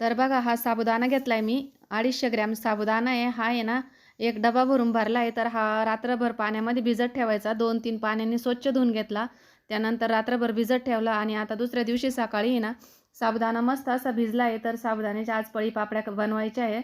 तर बघा हा साबुदाणा घेतला आहे मी. अडीचशे ग्रॅम साबुदाणा आहे. हा आहे ना एक डबा भरून भरला आहे तर हा रात्रभर पाण्यामध्ये भिजत ठेवायचा. दोन तीन पाण्याने स्वच्छ धुवून घेतला. त्यानंतर रात्रभर भिजत ठेवला आणि आता दुसऱ्या दिवशी सकाळी आहे ना साबुदाणा मस्त असा भिजला आहे. तर साबुदाण्याच्या आज पळी पापड्या बनवायच्या आहे.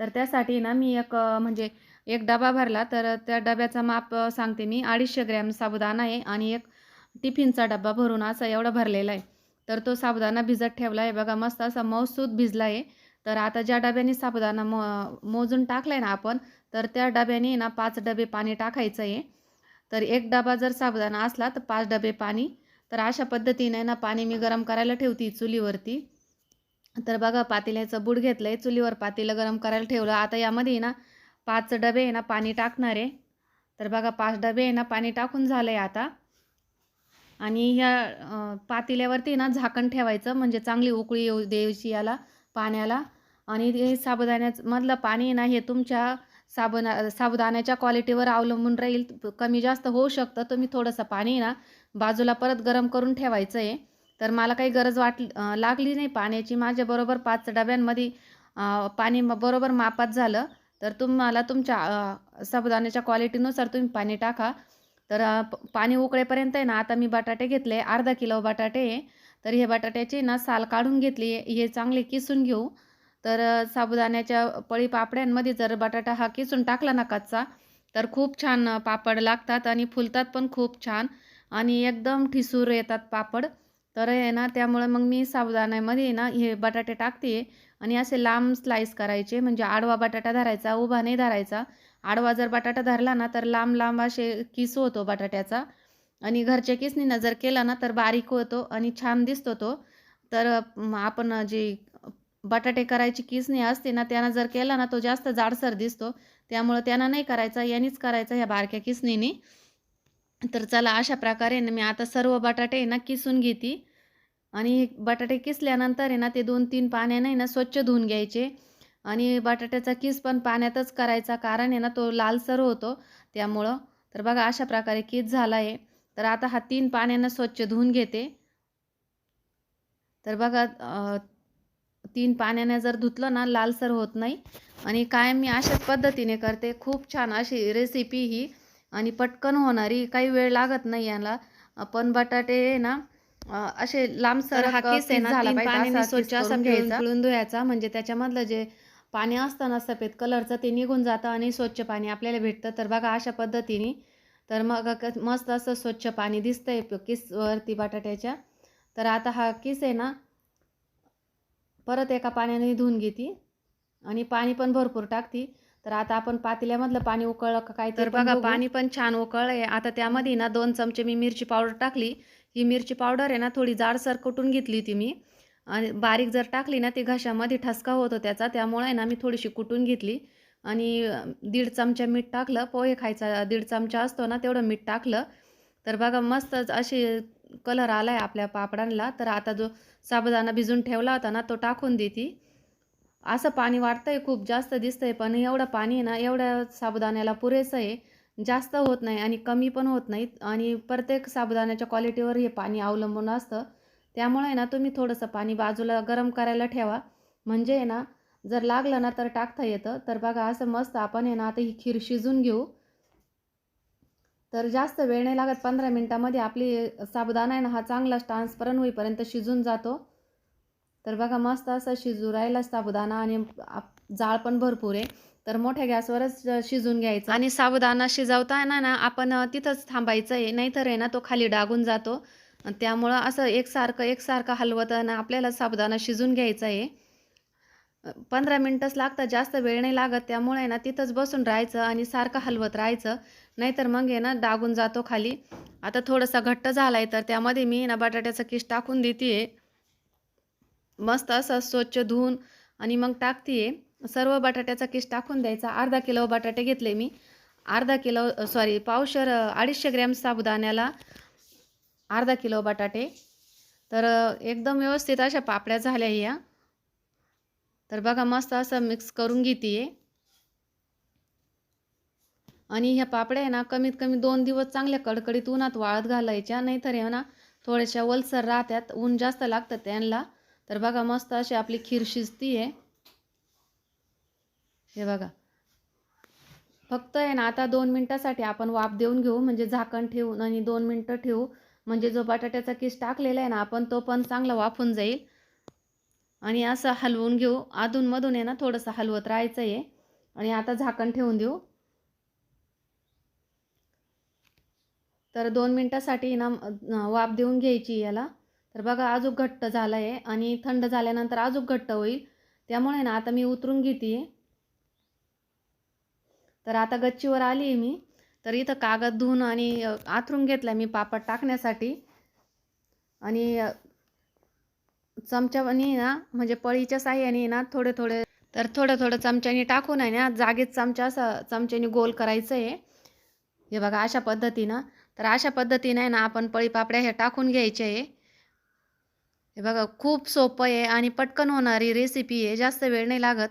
तर त्यासाठी ना मी एक म्हणजे एक डबा भरला. तर त्या डब्याचा माप सांगते मी. अडीचशे ग्रॅम साबुदाणा आहे आणि एक टिफिनचा डबा भरून असा एवढा भरलेला आहे. तर तो साबुदाणा भिजत ठेवला आहे बघा मस्त असा मऊसूद भिजला आहे तर आता ज्या डब्याने साबुदाणा मो मोजून टाकला आहे ना आपण तर त्या डब्याने ना पाच डबे पाणी टाकायचं आहे तर एक डबा जर साबुदाणा असला तर पाच डबे पाणी. तर अशा पद्धतीने ना पाणी मी गरम करायला ठेवते चुलीवरती. तर बघा पातेल्याचं बूड घेतलं आहे चुलीवर पातेलं गरम करायला ठेवलं. आता यामध्ये ना पाच डबे आहे ना पाणी टाकणार. आहे तर बघा पाच डबे आहे ना पाणी टाकून झालं आहे आता. आणि ह्या पातेल्यावरती ना झाकण ठेवायचं म्हणजे चांगली उकळी येऊ द्यायची याला पाण्याला. आणि हे साबुदाण्याचं मधलं पाणी आहे ना हे तुमच्या साबणा साबुदाण्याच्या क्वालिटीवर अवलंबून राहील कमी जास्त होऊ शकतं. तुम्ही थोडंसं पाणी ना बाजूला परत गरम करून ठेवायचं आहे तर मला काही गरज वाट लागली नाही पाण्याची. माझ्याबरोबर पाच डब्यांमध्ये पाणी म- बरोबर मापात झालं. तर तुम्हाला तुमच्या साबुदाण्याच्या क्वालिटीनुसार तुम्ही पाणी टाका. तर पाणी उकळेपर्यंत आहे ना आता मी बटाटे घेतले अर्धा किलो बटाटे. तर हे बटाट्याची ना साल काढून घेतली हे चांगले किसून घेऊ. तर साबुदाण्याच्या पळी पापड्यांमध्ये जर बटाटा हा किसून टाकला ना कच्चा तर खूप छान पापड लागतात आणि फुलतात पण खूप छान. आणि एकदम ठिसूर येतात पापड. तर आहे ना त्यामुळे मग मी साबुदाण्यामध्ये ना हे बटाटे टाकते. आणि असे लांब स्लाईस करायचे म्हणजे आडवा बटाटा धरायचा उभा नाही धरायचा. आडवा जर बटाटा धरला ना तर लांब लांब असे किस होतो बटाट्याचा. आणि घरच्या किसनीनं जर केला ना तर बारीक होतो आणि छान दिसतो तो. तर आपण जी बटाटे करायची किसणी असते ना त्यानं जर केला ना तो जास्त जाडसर दिसतो. त्यामुळं त्यानं नाही करायचा यांनीच करायचा ह्या बारक्या किसनीने. तर चला अशा प्रकारे ना मी आता सर्व बटाटे ना किसून घेते. आणि बटाटे किसल्यानंतर आहे ना ते दोन तीन पाण्याने ना स्वच्छ धुवून घ्यायचे. आणि बटाट्याचा किस पण पाण्यातच करायचा कारण आहे ना तो लालसर होतो त्यामुळं. तर बघा अशा प्रकारे किस झाला आहे. तर आता हा तीन पाण्यानं स्वच्छ धुवून घेते. तर बघा तीन पाण्याने जर धुतलं ना लालसर होत नाही. आणि कायम मी अशाच पद्धतीने करते. खूप छान अशी रेसिपी ही. आणि पटकन होणारी काही वेळ लागत नाही याला. पण बटाटे ना असे लांबसर हा किस आहे ना, झाला पाहिजे स्वच्छ असा घ्यायचा. धुवायचा. म्हणजे त्याच्यामधलं जे पाणी असतं ना सफेद कलरचं ते निघून जातं आणि स्वच्छ पाणी आपल्याला भेटतं. तर बघा अशा पद्धतीने तर मग क- मस्त असं स्वच्छ पाणी दिसतंय प- किसवरती बटाट्याच्या. तर आता हा किस आहे ना परत एका पाण्याने धुवून घेते आणि पाणी पण भरपूर टाकते. तर आता आपण पातेल्यामधलं पाणी उकळलं का काय तर बघा. पाणी पण छान उकळलंय. आता त्यामध्ये ना दोन चमचे मी मिरची पावडर टाकली. ही मिरची पावडर आहे ना थोडी जाडसर कुटून घेतली होती मी. आणि बारीक जर टाकली ना ती घशामध्ये ठसका होतो त्याचा. त्यामुळे आहे ना मी थोडीशी कुटून घेतली. आणि दीड चमचा मीठ टाकलं. पोहे खायचा दीड चमचा असतो ना तेवढं मीठ टाकलं. तर बघा मस्तच असे कलर आला आहे आपल्या पापडांना. तर आता जो साबुदाणा भिजून ठेवला होता ना तो टाकून देते. असं पाणी वाटतंय खूप जास्त दिसतंय पण एवढं पाणी आहे ना एवढ्या साबुदाण्याला पुरेसं आहे. जास्त होत नाही आणि कमी पण होत नाहीत. आणि प्रत्येक साबुदाण्याच्या क्वालिटीवर हे पाणी अवलंबून असतं. त्यामुळे आहे ना तुम्ही थोडंसं पाणी बाजूला गरम करायला ठेवा. म्हणजे आहे ना जर लागलं ना तर टाकता येतं. तर बघा असं मस्त आपण आहे ना आता ही खीर शिजून घेऊ. तर जास्त वेळ नाही लागत पंधरा मिनटामध्ये आपली साबुदाणा आहे ना हा चांगलाच ट्रान्सपरंट होईपर्यंत शिजून जातो. तर बघा मस्त असं शिजू राहिला साबुदाणा आणि आप- जाळ पण भरपूर आहे. तर मोठ्या गॅसवरच शिजून घ्यायचं. आणि साबुदाणा शिजवताना ना आपण तिथंच थांबायचं आहे. नाहीतर आहे ना तो खाली डागून जातो. त्यामुळं असं एकसारखं एकसारखं हलवताना आपल्याला साबुदाणा शिजून घ्यायचा आहे. पंधरा मिनटंच लागतात जास्त वेळ नाही लागत त्यामुळे आहे ना तिथंच बसून राहायचं आणि सारखं हलवत राहायचं. नाहीतर मग आहे ना डागून जातो खाली. आता थोडंसं घट्ट झाला आहे तर त्यामध्ये मी ना बटाट्याचा किस टाकून देते मस्त असं स्वच्छ धुवून आणि मग टाकते सर्व बटाट्याचा किस टाकून द्यायचा. अर्धा किलो बटाटे घेतले मी. अर्धा किलो सॉरी पावशर अडीचशे ग्रॅम साबुदाण्याला अर्धा किलो बटाटे. तर एकदम व्यवस्थित अशा पापड्या झाल्या या. तर बघा मस्त असं मिक्स करून घेते आणि ह्या पापड्या आहे ना कमीत कमी दोन दिवस चांगल्या कडकडीत उन्हात वाळत घालायच्या. नाहीतर हे ना थोड्याशा वलसर राहत्यात ऊन जास्त लागतं त्यांना. तर बघा मस्त अशी आपली खीर शिजती आहे हे बघा. फक्त आहे ना आता दोन मिनटासाठी आपण वाफ देऊन घेऊ. म्हणजे झाकण ठेवून आणि दोन मिनटं ठेवू. म्हणजे जो बटाट्याचा किस टाकलेला आहे ना आपण तो पण चांगला वाफून जाईल. आणि असं हलवून घेऊ. अधूनमधून आहे ना थोडंसं हलवत राहायचं आहे आणि आता झाकण ठेवून देऊ. तर दोन मिनटासाठी ना वाफ देऊन घ्यायची याला. तर बघा अजून घट्ट झालं आहे आणि थंड झाल्यानंतर अजून घट्ट होईल. त्यामुळे ना आता मी उतरून घेते. तर आता गच्चीवर आली आहे मी. तर इथं कागद धुवून आणि आथरून घेतला मी पापड टाकण्यासाठी. आणि अ, चमच्यानी ना म्हणजे पळीच्या साह्याने ना थोडे थोडे तर थोडं थोडं चमच्यानी टाकून आहे ना जागेत चमचा असं चमच्यानी गोल करायचं आहे हे बघा अशा पद्धतीनं. तर अशा पद्धतीने आहे ना आपण पळी पापड्या हे टाकून घ्यायचे. आहे हे बघा खूप सोपं आहे आणि पटकन होणारी रेसिपी आहे. जास्त वेळ नाही लागत.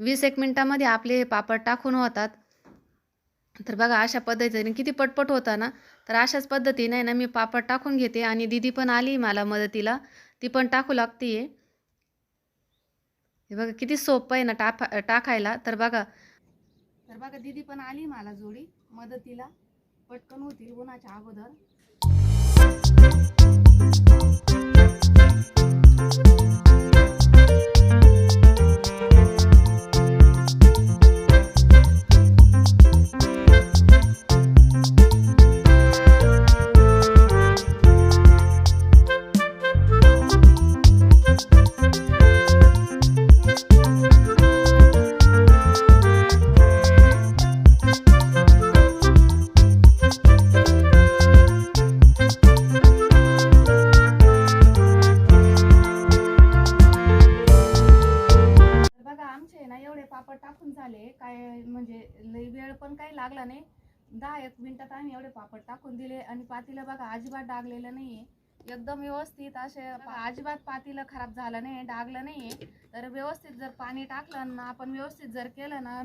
वीस एक मिनटामध्ये आपले हे पापड टाकून होतात. तर बघा अशा पद्धतीने किती पटपट होता ना? तर अशाच पद्धतीने ना मी पापड टाकून घेते आणि दिदी पण आली मला मदतीला. ती पण टाकू लागते. हे बघा किती सोपं आहे ना टाफा टाकायला. तर बघा तर बघा दिदी पण आली मला जोडी मदतीला. पटकन होतील उन्हाच्या अगोदर. लागला नाही. दहा एक मिनिटात आम्ही एवढे पापड टाकून दिले. आणि पातीला बघा अजिबात डागलेलं नाहीये. एकदम व्यवस्थित असे अजिबात पातीला खराब झालं नाही डागलं नाहीये. तर व्यवस्थित जर पाणी टाकलं ना आपण व्यवस्थित जर केलं ना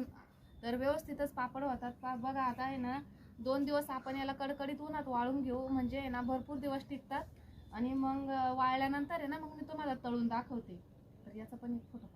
तर व्यवस्थितच पापड होतात. पा बघा आता आहे ना दोन दिवस आपण याला कडकडीत उन्हात वाळून घेऊ. म्हणजे आहे ना भरपूर दिवस टिकतात. आणि मग वाळल्यानंतर आहे ना मग मी तुम्हाला तळून दाखवते. तर याचा पण एक photo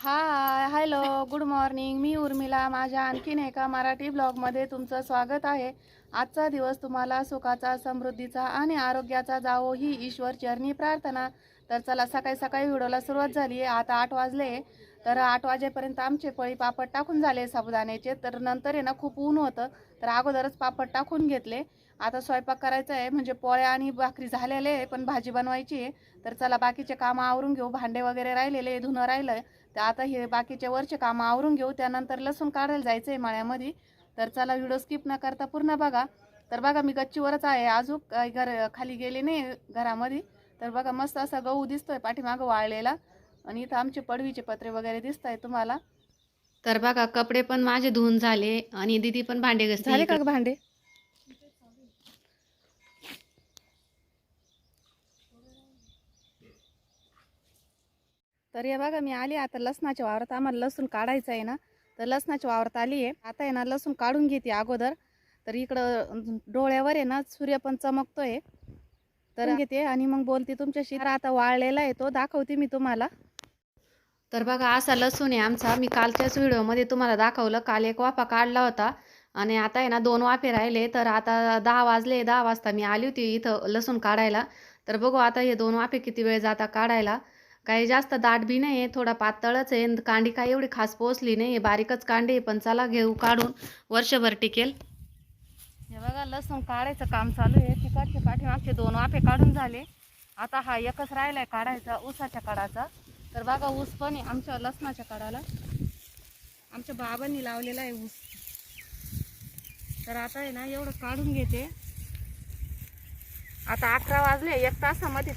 hi hello good morning मी उर्मिला. माझ्या आणखीन एका मराठी ब्लॉगमध्ये तुमचं स्वागत आहे. आजचा दिवस तुम्हाला सुखाचा समृद्धीचा आणि आरोग्याचा जावो ही ईश्वर चरणी प्रार्थना. तर चला सकाळी सकाळी व्हिडिओला सुरुवात झाली आहे. आता आठ वाजले. तर आठ वाजेपर्यंत आमचे पळी पापड टाकून झाले साबुदाण्याचे. तर नंतर आहे ना खूप ऊन होतं. तर अगोदरच पापड टाकून घेतले. आता स्वयंपाक करायचा आहे म्हणजे पोळ्या आणि भाकरी झालेले आहे पण भाजी बनवायची आहे. तर चला बाकीचे कामं आवरून घेऊ. भांडे वगैरे राहिलेले धुणं राहिलं तर आता हे बाकीचे वरचे कामं आवरून घेऊ. त्यानंतर लसूण काढायला जायचं आहे माळ्यामध्ये. तर चला व्हिडिओ स्किप न करता पूर्ण बघा. तर बघा मी गच्चीवरच आहे. अजून काही घर खाली गेले नाही घरामध्ये. तर बघा मस्त असा गहू दिसतोय पाठीमागं वाळलेला. आणि इथं आमचे पडवीचे पत्रे वगैरे दिसत आहे तुम्हाला. तर बघा कपडे पण माझे धुवून झाले आणि दिदी पण भांडे झाले का भांडे? तर हे बघा मी आली आता लसणाच्या वावरात. आम्हाला लसूण काढायचं आहे ना तर लसणाच्या वावरात आली आहे. आता आहे ना लसूण काढून घेते अगोदर. तर इकडं डोळ्यावर आहे ना सूर्य पण चमकतोय. तर घेते आणि मग बोलते तुमच्याशी. तर आता वाळलेला आहे तो दाखवते मी तुम्हाला. तर बघा असा लसूण आहे आमचा. मी कालच्याच व्हिडिओमध्ये तुम्हाला दाखवलं. काल एक वाफा काढला होता. आणि आता आहे ना दोन वाफे राहिले. तर आता दहा वाजले दहा वाजता मी आली होती इथं लसूण काढायला. तर बघू आता हे दोन वाफे किती वेळ जाता काढायला. काही जास्त दाट बी नाही आहे थोडा पातळच आहे. कांडी काही एवढी खास पोचली नाही आहे बारीकच कांडी आहे पण चला घेऊ काढून. वर्षभर टिकेल. हे बघा लसूण काढायचं काम चालू आहे. तिकडचे पाठीमागचे दोन वाफे काढून झाले. आता हा एकच राहिलाय काढायचा ऊसाच्या काढाचा. तर बघा ऊस पण आहे आमच्या लसणाच्या काढाला आमच्या बाबांनी लावलेला आहे ऊस. तर आता आहे ना एवढं काढून घेते. आता अकरा वाजले एक तासामध्ये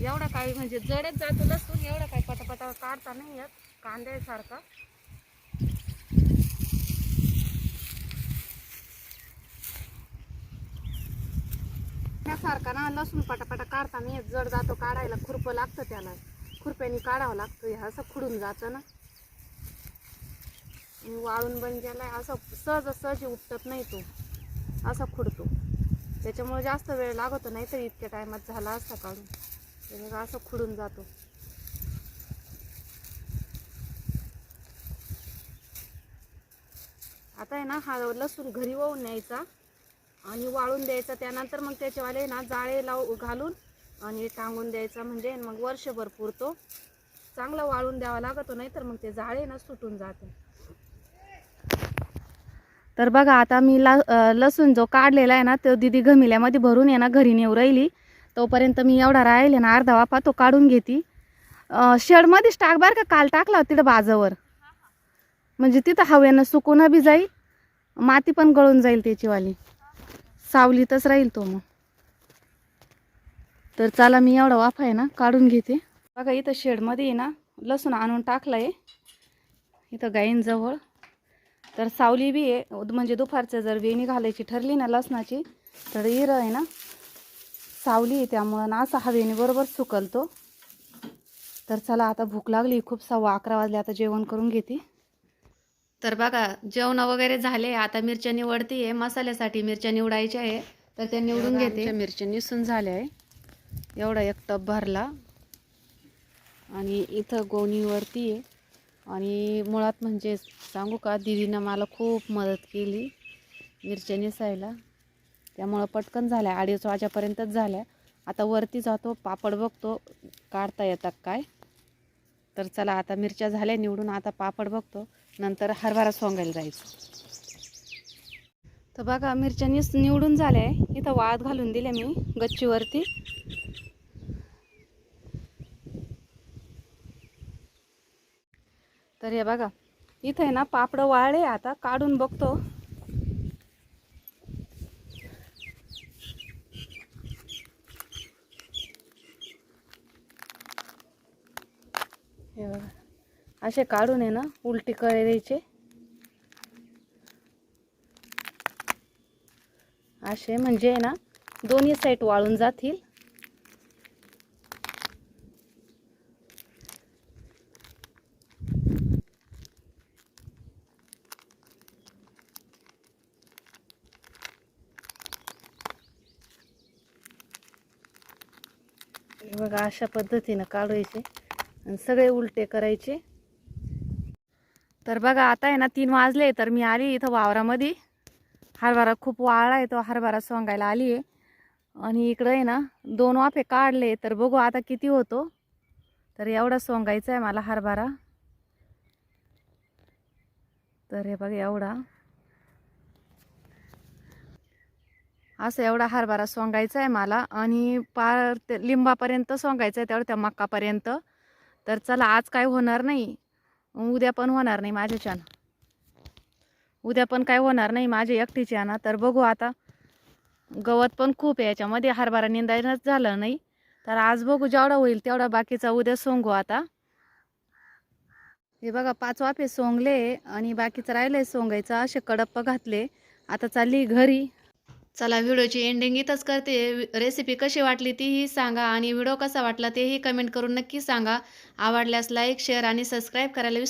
एवढा काही म्हणजे जडच जातो लसूण एवढा काही पटापटा काढता नाही येत कांद्यासारखा. त्यासारखा ना लसूण पटापटा काढता नाही येत जड जातो काढायला खुरपं लागतं त्याला. खुरप्याने काढावं लागतं हे असं खुडून जातं ना. वाळून बन गेलाय असं सहज सहज उपटत नाही तो. असा खुडतो. त्याच्यामुळे जास्त वेळ लागतो नाही तर इतक्या टायमात झाला असता काढून. ते मग असं खुडून जातो. आता आहे ना हा लसूण घरी वाहून न्यायचा आणि वाळून द्यायचा. त्यानंतर मग त्याच्यावाले ना जाळे लाव घालून आणि टांगून द्यायचा म्हणजे मग वर्षभर पुरतो. चांगला वाळून द्यावा लागतो नाही तर मग ते जाळे ना सुटून जाते. तर बघा आता मी ला लसूण जो काढलेला आहे ना तो दिदी घमिल्यामध्ये भरून आहे ना घरी नेऊ राहिली. तोपर्यंत मी एवढा राहिले ना अर्धा वाफा तो काढून घेते. शेडमध्येच टाक बार का काल टाकला होता तिथं बाजावर. म्हणजे तिथं हवेनं सुकून बी जाईल माती पण गळून जाईल त्याचीवाली. सावलीतच राहील तो मग. तर चला मी एवढा वाफा आहे ना काढून घेते. बघा इथं शेडमध्ये आहे ना लसूण आणून टाकला आहे इथं गाईंजवळ तर सावली बी आहे म्हणजे दुपारचं जर वेणी घालायची ठरली ना लसणाची तर इरं आहे ना सावली आहे त्यामुळं ना असा हवेने बरोबर सुकलतो. तर चला आता भूक लागली खूप सव्वा अकरा वाजले आता जेवण करून घेते. तर बघा जेवण वगैरे झाले आता मिरच्या निवडती आहे मसाल्यासाठी मिरच्या निवडायच्या आहे तर त्या निवडून घेते. मिरच्या निसून झाल्या आहे. एवढा एक टप भरला. आणि इथं गोणीवरती आहे आणि मुळात म्हणजे सांगू का दिदीनं मला खूप मदत केली मिरच्या निसायला. त्यामुळं पटकन झाल्या. अडीच वाजेपर्यंतच झाल्या. आता वरती जातो पापड बघतो काढता येतात काय? तर चला आता मिरच्या झाल्या निवडून आता पापड बघतो. नंतर हरभरा सोंगायला जायचं. तर बघा मिरच्या निवडून झाल्या. आहे इथं वाळत घालून दिल्या मी गच्चीवरती. तर हे बघा इथं आहे ना पापड वाळले आता काढून बघतो. हे बघा. असे काढून आहे ना उलटी करायचे असे म्हणजे आहे ना दोन्ही साईड वाळून जातील. बघा अशा पद्धतीनं काढायचे. आणि सगळे उलटे करायचे. तर बघा आता आहे ना तीन वाजले तर मी आली इथं वावरामध्ये. हरभरा खूप वाळला आहे तो हरभरा सोंगायला आली आहे. आणि इकडं आहे ना दोन वाफे काढले तर बघू आता किती होतो. तर एवढा सोंगायचा आहे मला हरभरा. तर हे बघा एवढा. असं एवढा हरभरा सोंगायचा आहे मला. आणि पार ते लिंबापर्यंत सोंगायचं आहे तेवढं त्या मक्कापर्यंत. तर चला आज काय होणार नाही. उद्या पण होणार नाही माझ्याच्यान उद्या पण काय होणार नाही माझ्या एकटीच्या ना तर बघू आता. गवत पण खूप आहे याच्यामध्ये. हरभरा निंदायलाच झालं नाही. तर आज बघू जेवढा होईल तेवढा बाकीचा उद्या सोंगू आता. हे बघा पाच वाफे सोंगले आणि बाकीचं राहिलंय सोंगायचं. असे कडप्प घातले. आता चालली घरी. चला व्हिडिओची एंडिंग इथंच करते. रेसिपी कशी वाटली तीही सांगा आणि व्हिडिओ कसा वाटला तेही कमेंट करून नक्की सांगा. आवडल्यास लाईक शेअर आणि सबस्क्राईब करायला विसरू